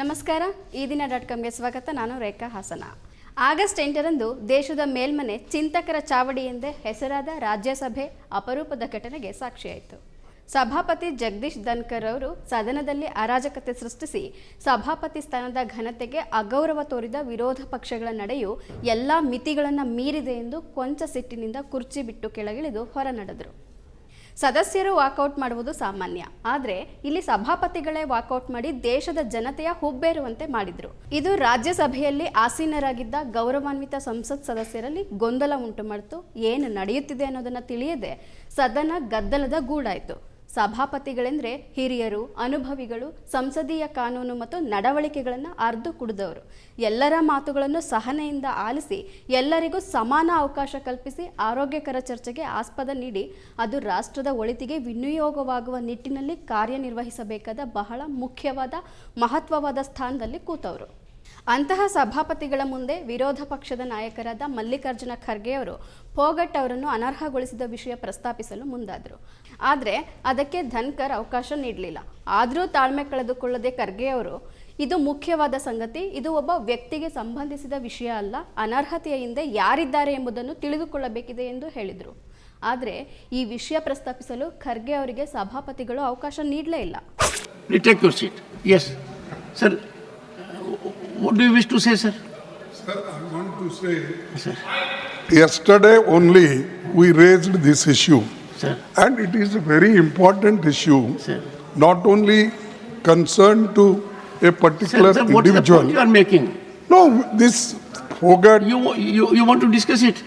ನಮಸ್ಕಾರ, ಈ ದಿನ ಡಾಟ್ ಕಾಮ್ಗೆ ಸ್ವಾಗತ. ನಾನು ರೇಖಾ ಹಾಸನ. ಆಗಸ್ಟ್ ಎಂಟರಂದು ದೇಶದ ಮೇಲ್ಮನೆ ಚಿಂತಕರ ಚಾವಡಿ ಎಂದೇ ಹೆಸರಾದ ರಾಜ್ಯಸಭೆ ಅಪರೂಪದ ಘಟನೆಗೆ ಸಾಕ್ಷಿಯಾಯಿತು. ಸಭಾಪತಿ ಜಗದೀಶ್ ಧನ್ಕರ್ ಅವರು ಸದನದಲ್ಲಿ ಅರಾಜಕತೆ ಸೃಷ್ಟಿಸಿ ಸಭಾಪತಿ ಸ್ಥಾನದ ಘನತೆಗೆ ಅಗೌರವ ತೋರಿದ ವಿರೋಧ ಪಕ್ಷಗಳ ನಡೆಯು ಎಲ್ಲ ಮಿತಿಗಳನ್ನು ಮೀರಿದೆ ಎಂದು ಕೊಂಚ ಸಿಟ್ಟಿನಿಂದ ಕುರ್ಚಿ ಬಿಟ್ಟು ಕೆಳಗಿಳಿದು ಹೊರ ನಡೆದರು ಸದಸ್ಯರು ವಾಕೌಟ್ ಮಾಡುವುದು ಸಾಮಾನ್ಯ. ಆದರೆ, ಇಲ್ಲಿ ಸಭಾಪತಿಗಳೇ ವಾಕೌಟ್ ಮಾಡಿ ದೇಶದ ಜನತೆಯ ಹುಬ್ಬೇರುವಂತೆ ಮಾಡಿದ್ರು. ಇದು ರಾಜ್ಯಸಭೆಯಲ್ಲಿ ಆಸೀನರಾಗಿದ್ದ ಗೌರವಾನ್ವಿತ ಸಂಸತ್ ಸದಸ್ಯರಲ್ಲಿ ಗೊಂದಲ ಉಂಟು ಮಾಡಿತು ಏನು ನಡೆಯುತ್ತಿದೆ ಅನ್ನೋದನ್ನ ತಿಳಿಯದೆ ಸದನ ಗದ್ದಲದ ಗೂಡಾಯಿತು. ಸಭಾಪತಿಗಳೆಂದರೆ ಹಿರಿಯರು, ಅನುಭವಿಗಳು, ಸಂಸದೀಯ ಕಾನೂನು ಮತ್ತು ನಡವಳಿಕೆಗಳನ್ನು ಅರ್ದು ಕುಡಿದವರು. ಎಲ್ಲರ ಮಾತುಗಳನ್ನು ಸಹನೆಯಿಂದ ಆಲಿಸಿ, ಎಲ್ಲರಿಗೂ ಸಮಾನ ಅವಕಾಶ ಕಲ್ಪಿಸಿ ಆರೋಗ್ಯಕರ ಚರ್ಚೆಗೆ ಆಸ್ಪದ ನೀಡಿ, ಅದು ರಾಷ್ಟ್ರದ ಒಳಿತಿಗೆ ವಿನಿಯೋಗವಾಗುವ ನಿಟ್ಟಿನಲ್ಲಿ ಕಾರ್ಯನಿರ್ವಹಿಸಬೇಕಾದ ಬಹಳ ಮುಖ್ಯವಾದ, ಮಹತ್ವವಾದ ಸ್ಥಾನದಲ್ಲಿ ಕೂತವರು. ಅಂತಹ ಸಭಾಪತಿಗಳ ಮುಂದೆ ವಿರೋಧ ಪಕ್ಷದ ನಾಯಕರಾದ ಮಲ್ಲಿಕಾರ್ಜುನ ಖರ್ಗೆ ಅವರು ಪೋಗಟ್ ಅವರನ್ನು ಅನರ್ಹಗೊಳಿಸಿದ ವಿಷಯ ಪ್ರಸ್ತಾಪಿಸಲು ಮುಂದಾದರು. ಆದರೆ ಅದಕ್ಕೆ ಧನ್ಕರ್ ಅವಕಾಶ ನೀಡಲಿಲ್ಲ. ಆದರೂ ತಾಳ್ಮೆ ಕಳೆದುಕೊಳ್ಳದೆ ಖರ್ಗೆ ಅವರು, ಇದು ಮುಖ್ಯವಾದ ಸಂಗತಿ, ಇದು ಒಬ್ಬ ವ್ಯಕ್ತಿಗೆ ಸಂಬಂಧಿಸಿದ ವಿಷಯ ಅಲ್ಲ, ಅನರ್ಹತೆಯ ಹಿಂದೆ ಯಾರಿದ್ದಾರೆ ಎಂಬುದನ್ನು ತಿಳಿದುಕೊಳ್ಳಬೇಕಿದೆ ಎಂದು ಹೇಳಿದರು. ಆದರೆ ಈ ವಿಷಯ ಪ್ರಸ್ತಾಪಿಸಲು ಖರ್ಗೆ ಅವರಿಗೆ ಸಭಾಪತಿಗಳು ಅವಕಾಶ ನೀಡಲೇ ಇಲ್ಲ. Please take your seat. Yes. Sir, what do you wish to say, sir? Sir, I want to say, Sir. yesterday only we raised this issue. Sir. And it is a very important issue, Sir. not only concerned to a Sir, particular sir what is the point you individual. are making? No, this Fogart You, you, you want to discuss it?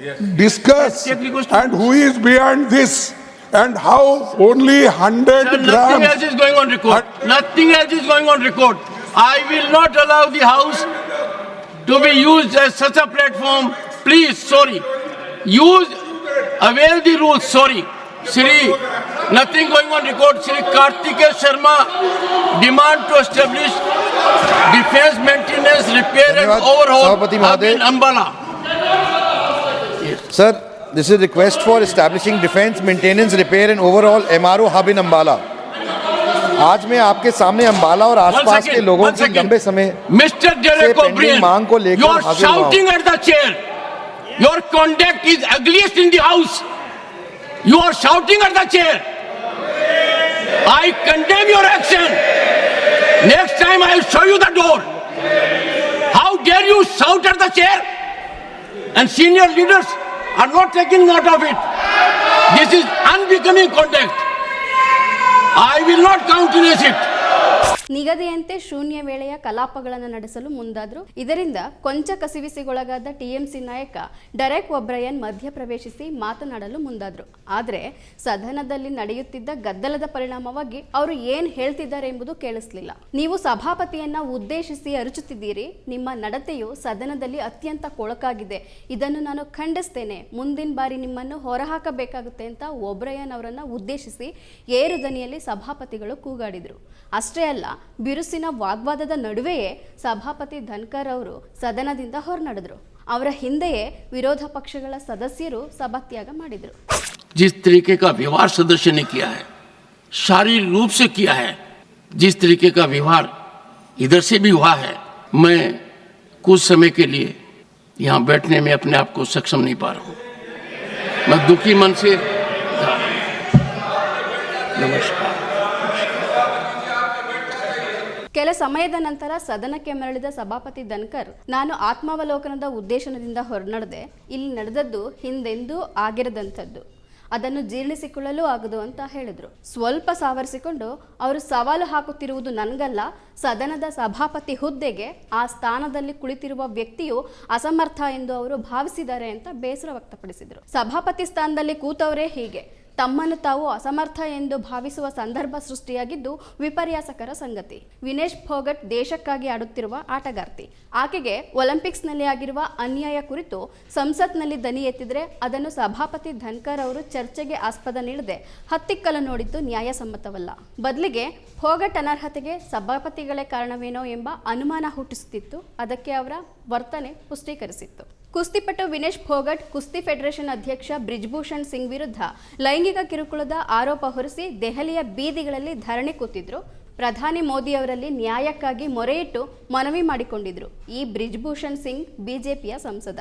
Yes. Discuss Take the question. and who is behind this and how only 100 Sir, nothing grams. else is going on record. Nothing else is going on record. I will not allow the house to be used as such a platform. Please, sorry. Use, avail the rules, sorry. Sri, nothing going on record. Sri Kartikeya Sharma demand to establish defense maintenance, repair and overhaul in Ambala. Sir, this is a request for establishing defense maintenance, repair and overhaul MRO hub in Ambala. आज मैं आपके सामने अम्बाला और आसपास के लोगों की लंबे समय मिस्टर डेरेक मांग को लेकर shouting at the chair your conduct is ugliest in the house you are shouting at the chair I condemn your action next time I show you the door how dare you shout at the chair and senior leaders are not taking note of it this is unbecoming conduct I will not countenance it. ನಿಗದಿಯಂತೆ ಶೂನ್ಯ ವೇಳೆಯ ಕಲಾಪಗಳನ್ನು ನಡೆಸಲು ಮುಂದಾದ್ರು. ಇದರಿಂದ ಕೊಂಚ ಕಸಿವಿಸಿಗೊಳಗಾದ TMC ನಾಯಕ ಡರೆಕ್ ಒಬ್ರಯನ್ ಮಧ್ಯಪ್ರವೇಶಿಸಿ ಮಾತನಾಡಲು ಮುಂದಾದ್ರು. ಆದರೆ ಸದನದಲ್ಲಿ ನಡೆಯುತ್ತಿದ್ದ ಗದ್ದಲದ ಪರಿಣಾಮವಾಗಿ ಅವರು ಏನ್ ಹೇಳ್ತಿದ್ದಾರೆ ಎಂಬುದು ಕೇಳಿಸ್ಲಿಲ್ಲ. ನೀವು ಸಭಾಪತಿಯನ್ನ ಉದ್ದೇಶಿಸಿ ಅರಚುತ್ತಿದ್ದೀರಿ. ನಿಮ್ಮ ನಡತೆಯು ಸದನದಲ್ಲಿ ಅತ್ಯಂತ ಕೊಳಕಾಗಿದೆ. ಇದನ್ನು ನಾನು ಖಂಡಿಸ್ತೇನೆ. ಮುಂದಿನ ಬಾರಿ ನಿಮ್ಮನ್ನು ಹೊರಹಾಕಬೇಕಾಗುತ್ತೆ ಅಂತ ಒಬ್ರಯನ್ ಅವರನ್ನ ಉದ್ದೇಶಿಸಿ ಏರು ದನಿಯಲ್ಲಿ ಸಭಾಪತಿಗಳು ಕೂಗಾಡಿದ್ರು. ಅಷ್ಟೇ ಅಲ್ಲ ಬಿರುಸಿನ ವಾಗ್ವಾದದ ನಡುವೆಯೇ ಸಭಾಪತಿ ಧನ್ಕರ್ ಅವರು ಸದನದಿಂದ ಹೊರನಡೆದ್ರು ಅವರ ಹಿಂದೆಯೇ ವಿರೋಧ ಪಕ್ಷಗಳ ಸದಸ್ಯರು ಸಭಾತ್ಯಾಗ ಮಾಡಿದ್ರು जिस तरीके का व्यवहार सदस्य ने किया है शारीरिक रूप से किया है जिस तरीके का व्यवहार इधर से भी हुआ है मैं कुछ समय के लिए यहाँ बैठने में अपने आप को सक्षम नहीं पा रहा हूँ मैं दुखी मन से जा रहा हूं। नमस्कार ಕೆಲ ಸಮಯದ ನಂತರ ಸದನಕ್ಕೆ ಮರಳಿದ ಸಭಾಪತಿ ಧನ್ಕರ್, ನಾನು ಆತ್ಮಾವಲೋಕನದ ಉದ್ದೇಶನದಿಂದ ಹೊರನಡೆದೆ. ಇಲ್ಲಿ ನಡೆದದ್ದು ಹಿಂದೆಂದೂ ಆಗಿರದಂಥದ್ದು. ಅದನ್ನು ಜೀರ್ಣಿಸಿಕೊಳ್ಳಲು ಆಗದು ಅಂತ ಹೇಳಿದರು. ಸ್ವಲ್ಪ ಸಾವರಿಸಿಕೊಂಡು ಅವರು ಸವಾಲು ಹಾಕುತ್ತಿರುವುದು ನನಗಲ್ಲ. ಸದನದ ಸಭಾಪತಿ ಹುದ್ದೆಗೆ ಆ ಸ್ಥಾನದಲ್ಲಿ ಕುಳಿತಿರುವ ವ್ಯಕ್ತಿಯು ಅಸಮರ್ಥ ಎಂದು ಅವರು ಭಾವಿಸಿದ್ದಾರೆ ಅಂತ ಬೇಸರ ವ್ಯಕ್ತಪಡಿಸಿದರು. ಸಭಾಪತಿ ಸ್ಥಾನದಲ್ಲಿ ಕೂತವರೇ ಹೀಗೆ. ತಮ್ಮನ್ನು ತಾವು ಅಸಮರ್ಥ ಎಂದು ಭಾವಿಸುವ ಸಂದರ್ಭ ಸೃಷ್ಟಿಯಾಗಿದ್ದು ವಿಪರ್ಯಾಸಕರ ಸಂಗತಿ. ವಿನೇಶ್ ಫೋಗಟ್ ದೇಶಕ್ಕಾಗಿ ಆಡುತ್ತಿರುವ ಆಟಗಾರ್ತಿ. ಆಕೆಗೆ ಒಲಿಂಪಿಕ್ಸ್ನಲ್ಲಿ ಆಗಿರುವ ಅನ್ಯಾಯ ಕುರಿತು ಸಂಸತ್ನಲ್ಲಿ ದನಿ ಎತ್ತಿದ್ರೆ ಅದನ್ನು ಸಭಾಪತಿ ಧನ್ಕರ್ ಅವರು ಚರ್ಚೆಗೆ ಆಸ್ಪದ ನೀಡದೆ ಹತ್ತಿಕ್ಕಲು ನೋಡಿದ್ದು ನ್ಯಾಯಸಮ್ಮತವಲ್ಲ. ಬದಲಿಗೆ ಫೋಗಟ್ ಅನರ್ಹತೆಗೆ ಸಭಾಪತಿಗಳೇ ಕಾರಣವೇನೋ ಎಂಬ ಅನುಮಾನ ಹುಟ್ಟಿಸುತ್ತಿತ್ತು. ಅದಕ್ಕೆ ಅವರ ವರ್ತನೆ ಪುಷ್ಟೀಕರಿಸಿತ್ತು. ಕುಸ್ತಿಪಟು ವಿನೇಶ್ ಫೋಗಟ್ ಕುಸ್ತಿ ಫೆಡರೇಷನ್ ಅಧ್ಯಕ್ಷ ಬ್ರಿಜ್ಭೂಷಣ್ ಸಿಂಗ್ ವಿರುದ್ಧ ಲೈಂಗಿಕ ಕಿರುಕುಳದ ಆರೋಪ ಹೊರಿಸಿ ದೆಹಲಿಯ ಬೀದಿಗಳಲ್ಲಿ ಧರಣಿ ಕೂತಿದ್ರು. ಪ್ರಧಾನಿ ಮೋದಿ ಅವರಲ್ಲಿ ನ್ಯಾಯಕ್ಕಾಗಿ ಮೊರೆಯಿಟ್ಟು ಮನವಿ ಮಾಡಿಕೊಂಡಿದ್ರು ಈ ಬ್ರಿಜ್ಭೂಷಣ್ ಸಿಂಗ್ ಬಿಜೆಪಿಯ ಸಂಸದ.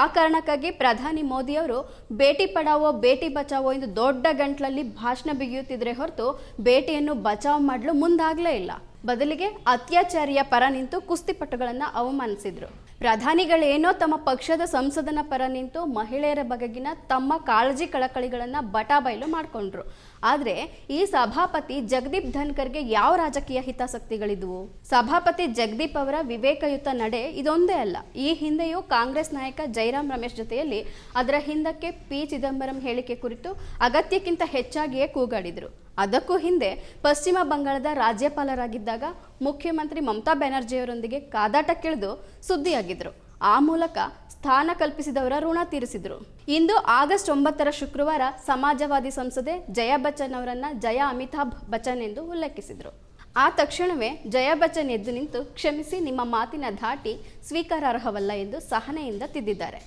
ಆ ಕಾರಣಕ್ಕಾಗಿ ಪ್ರಧಾನಿ ಮೋದಿ ಅವರು ಬೇಟಿ ಪಡಾವೋ, ಬೇಟಿ ಬಚಾವೋ ಎಂದು ದೊಡ್ಡ ಗಂಟ್ಲಲ್ಲಿ ಭಾಷಣ ಬಿಗಿಯುತ್ತಿದ್ರೆ ಹೊರತು ಭೇಟಿಯನ್ನು ಬಚಾವ್ ಮಾಡಲು ಮುಂದಾಗಲೇ ಇಲ್ಲ. ಬದಲಿಗೆ ಅತ್ಯಾಚಾರಿಯ ಪರ ನಿಂತು ಕುಸ್ತಿಪಟುಗಳನ್ನು ಅವಮಾನಿಸಿದ್ರು. ಪ್ರಧಾನಿಗಳೇನೋ ತಮ್ಮ ಪಕ್ಷದ ಸಂಸದನ ಪರ ನಿಂತು ಮಹಿಳೆಯರ ಬಗೆಗಿನ ತಮ್ಮ ಕಾಳಜಿ ಕಳಕಳಿಗಳನ್ನು ಬಟಾಬೈಲು ಮಾಡಿಕೊಂಡ್ರು. ಆದರೆ ಈ ಸಭಾಪತಿ ಜಗದೀಪ್ ಧನ್ಕರ್ಗೆ ಯಾವ ರಾಜಕೀಯ ಹಿತಾಸಕ್ತಿಗಳಿದ್ವು? ಸಭಾಪತಿ ಜಗದೀಪ್ ಅವರ ವಿವೇಕಯುತ ನಡೆ ಇದೊಂದೇ ಅಲ್ಲ. ಈ ಹಿಂದೆಯೂ ಕಾಂಗ್ರೆಸ್ ನಾಯಕ ಜೈರಾಮ್ ರಮೇಶ್ ಜೊತೆಯಲ್ಲಿ ಅದರ ಹಿಂದಕ್ಕೆ ಪಿ ಚಿದಂಬರಂ ಹೇಳಿಕೆ ಕುರಿತು ಅಗತ್ಯಕ್ಕಿಂತ ಹೆಚ್ಚಾಗಿಯೇ ಕೂಗಾಡಿದ್ರು. ಅದಕ್ಕೂ ಹಿಂದೆ ಪಶ್ಚಿಮ ಬಂಗಾಳದ ರಾಜ್ಯಪಾಲರಾಗಿದ್ದಾಗ ಮುಖ್ಯಮಂತ್ರಿ ಮಮತಾ ಬ್ಯಾನರ್ಜಿಯವರೊಂದಿಗೆ ಕಾದಾಟಕ್ಕಿಳಿದು ಸುದ್ದಿಯಾಗಿದ್ರು ಆ ಮೂಲಕ ಸ್ಥಾನ ಕಲ್ಪಿಸಿದವರ ಋಣ ತೀರಿಸಿದ್ರು ಇಂದು ಆಗಸ್ಟ್ ಒಂಬತ್ತರ ಶುಕ್ರವಾರ ಸಮಾಜವಾದಿ ಸಂಸದೆ ಜಯಾ ಬಚ್ಚನ್ ಅವರನ್ನ ಜಯ ಅಮಿತಾಬ್ ಬಚ್ಚನ್ ಎಂದು ಉಲ್ಲೇಖಿಸಿದ್ರು ಆ ತಕ್ಷಣವೇ ಜಯಾ ಬಚ್ಚನ್ ಎದ್ದು ನಿಂತು ಕ್ಷಮಿಸಿ ನಿಮ್ಮ ಮಾತಿನ ಧಾಟಿ ಸ್ವೀಕಾರಾರ್ಹವಲ್ಲ ಎಂದು ಸಹನೆಯಿಂದ ತಿದ್ದಿದ್ದಾರೆ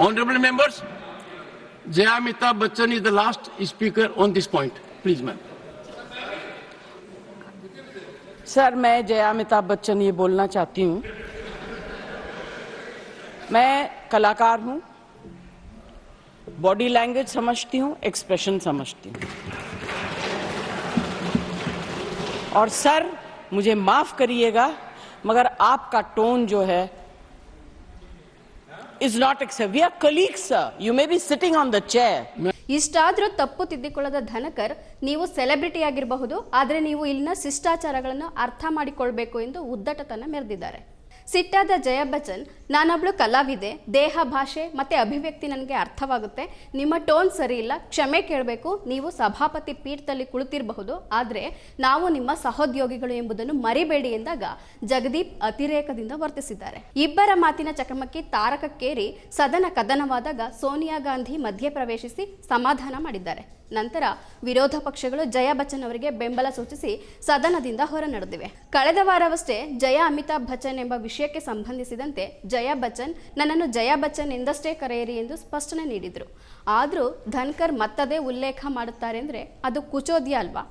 Honorable members, Jaya Bachchan is the last speaker on this point. Please, ma'am. Sir मैं जया अमिताभ बच्चन ये बोलना चाहती हूँ। मैं कलाकार हूँ। बॉडी लैंग्वेज समझती हूँ एक्सप्रेशन समझती हूँ। और सर मुझे माफ़ करिएगा, मगर आपका टोन जो है is not accepted. We are colleagues, sir. You may be sitting on the chair. ತಪ್ಪು ತಿದ್ದಿಕೊಳ್ಳದ ಧನಕರ್ ನೀವು ಸೆಲೆಬ್ರಿಟಿ ಆಗಿರಬಹುದು ಆದರೆ ನೀವು ಇಲ್ಲಿನ ಶಿಷ್ಟಾಚಾರಗಳನ್ನು ಅರ್ಥ ಮಾಡಿಕೊಳ್ಬೇಕು ಎಂದು ಉದ್ದಟತನ ಮೆರೆದಿದ್ದಾರೆ ಸಿಟ್ಟಾದ ಜಯ ಬಚ್ಚನ್ ನಾನೊಬ್ಳು ಕಲಾವಿದೆ, ದೇಹ ಭಾಷೆ ಮತ್ತು ಅಭಿವ್ಯಕ್ತಿ ನನಗೆ ಅರ್ಥವಾಗುತ್ತೆ. ನಿಮ್ಮ ಟೋನ್ ಸರಿ ಇಲ್ಲ, ಕ್ಷಮೆ ಕೇಳಬೇಕು, ನೀವು ಸಭಾಪತಿ ಪೀಠದಲ್ಲಿ ಕುಳಿತಿರಬಹುದು, ಆದರೆ ನಾವು ನಿಮ್ಮ ಸಹೋದ್ಯೋಗಿಗಳು ಎಂಬುದನ್ನು ಮರಿಬೇಡಿ ಎಂದಾಗ ಜಗದೀಪ್ ಅತಿರೇಕದಿಂದ ವರ್ತಿಸಿದ್ದಾರೆ. ಇಬ್ಬರ ಮಾತಿನ ಚಕಮಕಿ ತಾರಕಕ್ಕೇರಿ ಸದನ ಕದನವಾದಾಗ ಸೋನಿಯಾ ಗಾಂಧಿ ಮಧ್ಯೆ ಪ್ರವೇಶಿಸಿ ಸಮಾಧಾನ ಮಾಡಿದ್ದಾರೆ. ನಂತರ ವಿರೋಧ ಪಕ್ಷಗಳು ಜಯಾ ಬಚ್ಚನ್ ಅವರಿಗೆ ಬೆಂಬಲ ಸೂಚಿಸಿ ಸದನದಿಂದ ಹೊರ ನಡೆದಿವೆ. ಕಳೆದ ವಾರವಷ್ಟೇ ಜಯಾ ಅಮಿತಾಬ್ ಬಚ್ಚನ್ ಎಂಬ ವಿಷಯಕ್ಕೆ ಸಂಬಂಧಿಸಿದಂತೆ ಜಯಾ ಬಚ್ಚನ್, ನನ್ನನ್ನು ಜಯಾ ಬಚ್ಚನ್ ಎಂದಷ್ಟೇ ಕರೆಯಿರಿ ಎಂದು ಸ್ಪಷ್ಟನೆ ನೀಡಿದರು. ಆದರೂ ಧನ್ಕರ್ ಮತ್ತದೇ ಉಲ್ಲೇಖ ಮಾಡುತ್ತಾರೆ ಅಂದರೆ ಅದು ಕುಚೋದ್ಯ ಅಲ್ವಾ?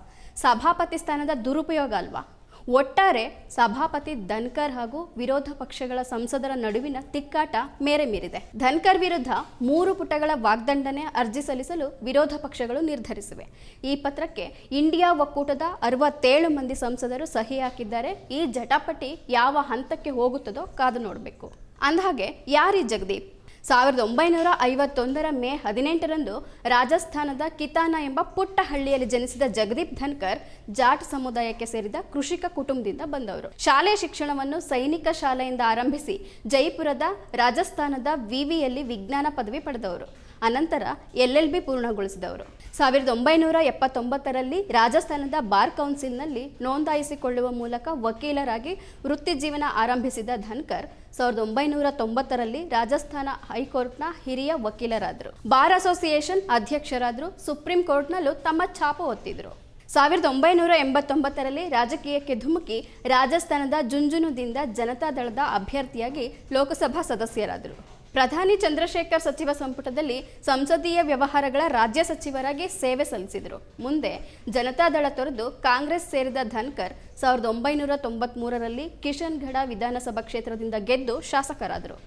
ಸಭಾಪತಿ ಸ್ಥಾನದ ದುರುಪಯೋಗ ಅಲ್ವಾ? ಒಟ್ಟಾರೆ ಸಭಾಪತಿ ಧನ್ಕರ್ ಹಾಗೂ ವಿರೋಧ ಪಕ್ಷಗಳ ಸಂಸದರ ನಡುವಿನ ತಿಕ್ಕಾಟ ಮೇರೆ ಮೀರಿದೆ. ಧನ್ಕರ್ ವಿರುದ್ಧ ಮೂರು ಪುಟಗಳ ವಾಗ್ದಂಡನೆ ಅರ್ಜಿ ಸಲ್ಲಿಸಲು ವಿರೋಧ ಪಕ್ಷಗಳು ನಿರ್ಧರಿಸಿವೆ. ಈ ಪತ್ರಕ್ಕೆ ಇಂಡಿಯಾ ಒಕ್ಕೂಟದ ಅರವತ್ತೇಳು ಮಂದಿ ಸಂಸದರು ಸಹಿ ಹಾಕಿದ್ದಾರೆ. ಈ ಜಟಾಪಟಿ ಯಾವ ಹಂತಕ್ಕೆ ಹೋಗುತ್ತದೋ ಕಾದು ನೋಡಬೇಕು. ಅಂದಹಾಗೆ, ಯಾರಿ ಜಗದೀಪ್? ಸಾವಿರದ ಒಂಬೈನೂರ ಐವತ್ತೊಂದರ ಮೇ ಹದಿನೆಂಟರಂದು ರಾಜಸ್ಥಾನದ ಕಿತಾನ ಎಂಬ ಪುಟ್ಟ ಹಳ್ಳಿಯಲ್ಲಿ ಜನಿಸಿದ ಜಗದೀಪ್ ಧನ್ಕರ್ ಜಾಟ್ ಸಮುದಾಯಕ್ಕೆ ಸೇರಿದ ಕೃಷಿಕ ಕುಟುಂಬದಿಂದ ಬಂದವರು. ಶಾಲೆಯ ಶಿಕ್ಷಣವನ್ನು ಸೈನಿಕ ಶಾಲೆಯಿಂದ ಆರಂಭಿಸಿ ಜೈಪುರದ ರಾಜಸ್ಥಾನದ ವಿವಿಯಲ್ಲಿ ವಿಜ್ಞಾನ ಪದವಿ ಪಡೆದವರು. ಅನಂತರ ಎಲ್ ಎಲ್ ಬಿ ಪೂರ್ಣಗೊಳಿಸಿದವರು. ಸಾವಿರದ ಒಂಬೈನೂರ ಎಪ್ಪತ್ತೊಂಬತ್ತರಲ್ಲಿ ರಾಜಸ್ಥಾನದ ಬಾರ್ ಕೌನ್ಸಿಲ್ನಲ್ಲಿ ನೋಂದಾಯಿಸಿಕೊಳ್ಳುವ ಮೂಲಕ ವಕೀಲರಾಗಿ ವೃತ್ತಿ ಜೀವನ ಆರಂಭಿಸಿದ ಧನ್ಕರ್, ಸಾವಿರದ ಒಂಬೈನೂರ ತೊಂಬತ್ತರಲ್ಲಿ ರಾಜಸ್ಥಾನ ಹೈಕೋರ್ಟ್ನ ಹಿರಿಯ ವಕೀಲರಾದರು. ಬಾರ್ ಅಸೋಸಿಯೇಷನ್ ಅಧ್ಯಕ್ಷರಾದರು, ಸುಪ್ರೀಂ ಕೋರ್ಟ್ನಲ್ಲೂ ತಮ್ಮ ಛಾಪು ಒತ್ತಿದ್ರು. ಸಾವಿರದ ಒಂಬೈನೂರ ಎಂಬತ್ತೊಂಬತ್ತರಲ್ಲಿ ರಾಜಕೀಯಕ್ಕೆ ಧುಮುಕಿ ರಾಜಸ್ಥಾನದ ಜುಂಜುನುದಿಂದ ಜನತಾದಳದ ಅಭ್ಯರ್ಥಿಯಾಗಿ ಲೋಕಸಭಾ ಸದಸ್ಯರಾದರು. ಪ್ರಧಾನಿ ಚಂದ್ರಶೇಖರ್ ಸಚಿವ ಸಂಪುಟದಲ್ಲಿ ಸಂಸದೀಯ ವ್ಯವಹಾರಗಳ ರಾಜ್ಯ ಸಚಿವರಾಗಿ ಸೇವೆ ಸಲ್ಲಿಸಿದರು. ಮುಂದೆ ಜನತಾದಳ ತೊರೆದು ಕಾಂಗ್ರೆಸ್ ಸೇರಿದ ಧನ್ಕರ್ ಸಾವಿರದ ಒಂಬೈನೂರ ತೊಂಬತ್ಮೂರರಲ್ಲಿ ಕಿಶನ್ಗಢ ವಿಧಾನಸಭಾ ಕ್ಷೇತ್ರದಿಂದ ಗೆದ್ದು ಶಾಸಕರಾದರು.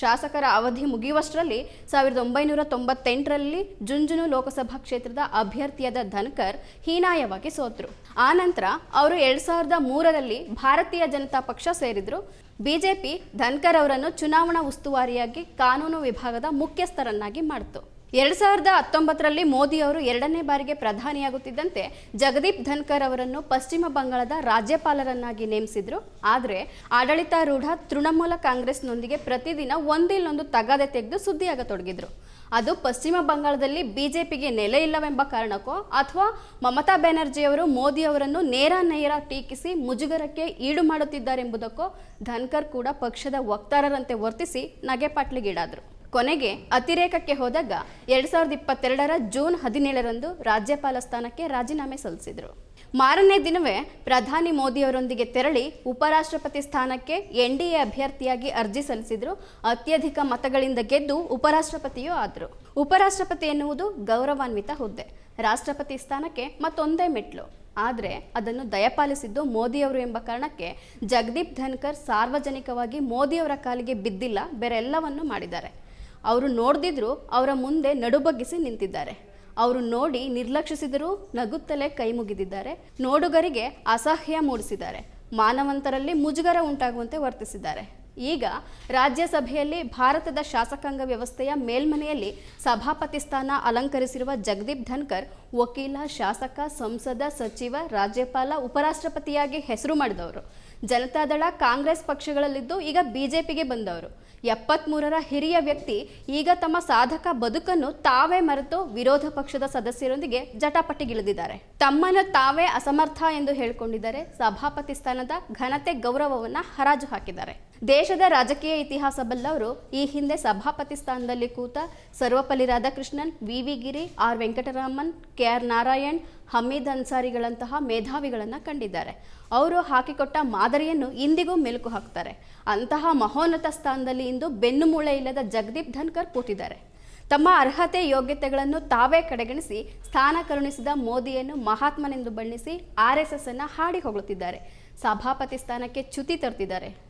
ಶಾಸಕರ ಅವಧಿ ಮುಗಿಯುವಷ್ಟರಲ್ಲಿ ಸಾವಿರದ ಒಂಬೈನೂರ ತೊಂಬತ್ತೆಂಟರಲ್ಲಿ ಜುಂಜುನು ಲೋಕಸಭಾ ಕ್ಷೇತ್ರದ ಅಭ್ಯರ್ಥಿಯಾದ ಧನ್ಕರ್ ಹೀನಾಯವಾಗಿ ಸೋತರು. ಆನಂತರ ಅವರು ಎರಡ್ ಸಾವಿರದ ಮೂರರಲ್ಲಿ ಭಾರತೀಯ ಜನತಾ ಪಕ್ಷ ಸೇರಿದ್ರು. ಬಿಜೆಪಿ ಧನ್ಕರ್ ಅವರನ್ನು ಚುನಾವಣಾ ಉಸ್ತುವಾರಿಯಾಗಿ ಕಾನೂನು ವಿಭಾಗದ ಮುಖ್ಯಸ್ಥರನ್ನಾಗಿ ಮಾಡಿತು. ಎರಡ್ ಸಾವಿರದ ಹತ್ತೊಂಬತ್ತರಲ್ಲಿ ಮೋದಿ ಅವರು ಎರಡನೇ ಬಾರಿಗೆ ಪ್ರಧಾನಿಯಾಗುತ್ತಿದ್ದಂತೆ ಜಗದೀಪ್ ಧನ್ಕರ್ ಅವರನ್ನು ಪಶ್ಚಿಮ ಬಂಗಾಳದ ರಾಜ್ಯಪಾಲರನ್ನಾಗಿ ನೇಮಿಸಿದ್ರು. ಆದರೆ ಆಡಳಿತಾರೂಢ ತೃಣಮೂಲ ಕಾಂಗ್ರೆಸ್ನೊಂದಿಗೆ ಪ್ರತಿದಿನ ಒಂದಿಲ್ಲೊಂದು ತಗಾದೆ ತೆಗೆದು ಸುದ್ದಿಯಾಗತೊಡಗಿದ್ರು. ಅದು ಪಶ್ಚಿಮ ಬಂಗಾಳದಲ್ಲಿ ಬಿಜೆಪಿಗೆ ನೆಲೆ ಇಲ್ಲವೆಂಬ ಕಾರಣಕ್ಕೋ ಅಥವಾ ಮಮತಾ ಬ್ಯಾನರ್ಜಿಯವರು ಮೋದಿ ಅವರನ್ನು ನೇರ ನೇರ ಟೀಕಿಸಿ ಮುಜುಗರಕ್ಕೆ ಈಡು ಮಾಡುತ್ತಿದ್ದಾರೆಂಬುದಕ್ಕೋ ಧನ್ಕರ್ ಕೂಡ ಪಕ್ಷದ ವಕ್ತಾರರಂತೆ ವರ್ತಿಸಿ ನಗೆಪಾಟ್ಲಿಗೀಡಾದರು ಕೊನೆಗೆ ಅತಿರೇಕಕ್ಕೆ ಹೋದಾಗ ಎರಡ್ ಸಾವಿರದ ಇಪ್ಪತ್ತೆರಡರ ಜೂನ್ ಹದಿನೇಳರಂದು ರಾಜ್ಯಪಾಲ ಸ್ಥಾನಕ್ಕೆ ರಾಜೀನಾಮೆ ಸಲ್ಲಿಸಿದರು. ಮಾರನೇ ದಿನವೇ ಪ್ರಧಾನಿ ಮೋದಿಯವರೊಂದಿಗೆ ತೆರಳಿ ಉಪರಾಷ್ಟ್ರಪತಿ ಸ್ಥಾನಕ್ಕೆ ಎನ್ ಡಿ ಎ ಅಭ್ಯರ್ಥಿಯಾಗಿ ಅರ್ಜಿ ಸಲ್ಲಿಸಿದ್ರು. ಅತ್ಯಧಿಕ ಮತಗಳಿಂದ ಗೆದ್ದು ಉಪರಾಷ್ಟ್ರಪತಿಯೂ ಆದರು. ಉಪರಾಷ್ಟ್ರಪತಿ ಎನ್ನುವುದು ಗೌರವಾನ್ವಿತ ಹುದ್ದೆ. ರಾಷ್ಟ್ರಪತಿ ಸ್ಥಾನಕ್ಕೆ ಮತ್ತೊಂದೇ ಮೆಟ್ಲು. ಆದರೆ ಅದನ್ನು ದಯಪಾಲಿಸಿದ್ದು ಮೋದಿಯವರು ಎಂಬ ಕಾರಣಕ್ಕೆ ಜಗದೀಪ್ ಧನ್ಕರ್ ಸಾರ್ವಜನಿಕವಾಗಿ ಮೋದಿಯವರ ಕಾಲಿಗೆ ಬಿದ್ದಿಲ್ಲ, ಬೇರೆಲ್ಲವನ್ನೂ ಮಾಡಿದ್ದಾರೆ. ಅವರು ನೋಡ್ದಿದ್ರು ಅವರ ಮುಂದೆ ನಡುಬಗ್ಗಿಸಿ ನಿಂತಿದ್ದಾರೆ. ಅವರು ನೋಡಿ ನಿರ್ಲಕ್ಷಿಸಿದರೂ ನಗುತ್ತಲೇ ಕೈ ಮುಗಿದಿದ್ದಾರೆ. ನೋಡುಗರಿಗೆ ಅಸಹ್ಯ ಮೂಡಿಸಿದ್ದಾರೆ. ಮಾನವಂತರಲ್ಲಿ ಮುಜುಗರ ಉಂಟಾಗುವಂತೆ ವರ್ತಿಸಿದ್ದಾರೆ. ಈಗ ರಾಜ್ಯಸಭೆಯಲ್ಲಿ ಭಾರತದ ಶಾಸಕಾಂಗ ವ್ಯವಸ್ಥೆಯ ಮೇಲ್ಮನೆಯಲ್ಲಿ ಸಭಾಪತಿ ಸ್ಥಾನ ಅಲಂಕರಿಸಿರುವ ಜಗದೀಪ್ ಧನ್ಕರ್ ವಕೀಲ, ಶಾಸಕ, ಸಂಸದ ಸಚಿವ, ರಾಜ್ಯಪಾಲ, ಉಪರಾಷ್ಟ್ರಪತಿಯಾಗಿ ಹೆಸರು ಮಾಡಿದವರು. ಜನತಾದಳ ಕಾಂಗ್ರೆಸ್ ಪಕ್ಷಗಳಲ್ಲಿದ್ದು ಈಗ ಬಿಜೆಪಿಗೆ ಬಂದವರು. ಎಪ್ಪತ್ಮೂರರ ಹಿರಿಯ ವ್ಯಕ್ತಿ ಈಗ ತಮ್ಮ ಸಾಧಕ ಬದುಕನ್ನು ತಾವೇ ಮರೆತು ವಿರೋಧ ಪಕ್ಷದ ಸದಸ್ಯರೊಂದಿಗೆ ಜಟಾಪಟಿಗಿಳಿದಿದ್ದಾರೆ ತಮ್ಮನ್ನು ತಾವೇ ಅಸಮರ್ಥ ಎಂದು ಹೇಳಿಕೊಂಡಿದ್ದಾರೆ ಸಭಾಪತಿ ಸ್ಥಾನದ ಘನತೆ ಗೌರವವನ್ನು ಹರಾಜು ಹಾಕಿದ್ದಾರೆ. ದೇಶದ ರಾಜಕೀಯ ಇತಿಹಾಸ ಬಲ್ಲವರು ಈ ಹಿಂದೆ ಸಭಾಪತಿ ಸ್ಥಾನದಲ್ಲಿ ಕೂತ Sarvepalli Radhakrishnan V V Giri, R. Venkataraman K R Narayan, Hamid ಅನ್ಸಾರಿಗಳಂತಹ ಮೇಧಾವಿಗಳನ್ನು ಕಂಡಿದ್ದಾರೆ. ಅವರು ಹಾಕಿಕೊಟ್ಟ ಮಾದರಿಯನ್ನು ಇಂದಿಗೂ ಮೆಲುಕು ಹಾಕ್ತಾರೆ. ಅಂತಹ ಮಹೋನ್ನತ ಸ್ಥಾನದಲ್ಲಿ ಇಂದು ಬೆನ್ನುಮೂಳೆ ಇಲ್ಲದ ಜಗದೀಪ್ ಧನ್ಕರ್ ಕೂತಿದ್ದಾರೆ. ತಮ್ಮ ಅರ್ಹತೆ ಯೋಗ್ಯತೆಗಳನ್ನು ತಾವೇ ಕಡೆಗಣಿಸಿ, ಸ್ಥಾನ ಕರುಣಿಸಿದ ಮೋದಿಯನ್ನು ಮಹಾತ್ಮನೆಂದು ಬಣ್ಣಿಸಿ, ಆರ್ ಎಸ್ ಎಸ್ ಅನ್ನ ಹಾಡಿ ಹೊಗಳುತ್ತಿದ್ದಾರೆ. ಸಭಾಪತಿ ಸ್ಥಾನಕ್ಕೆ ಚ್ಯುತಿ ತರ್ತಿದ್ದಾರೆ.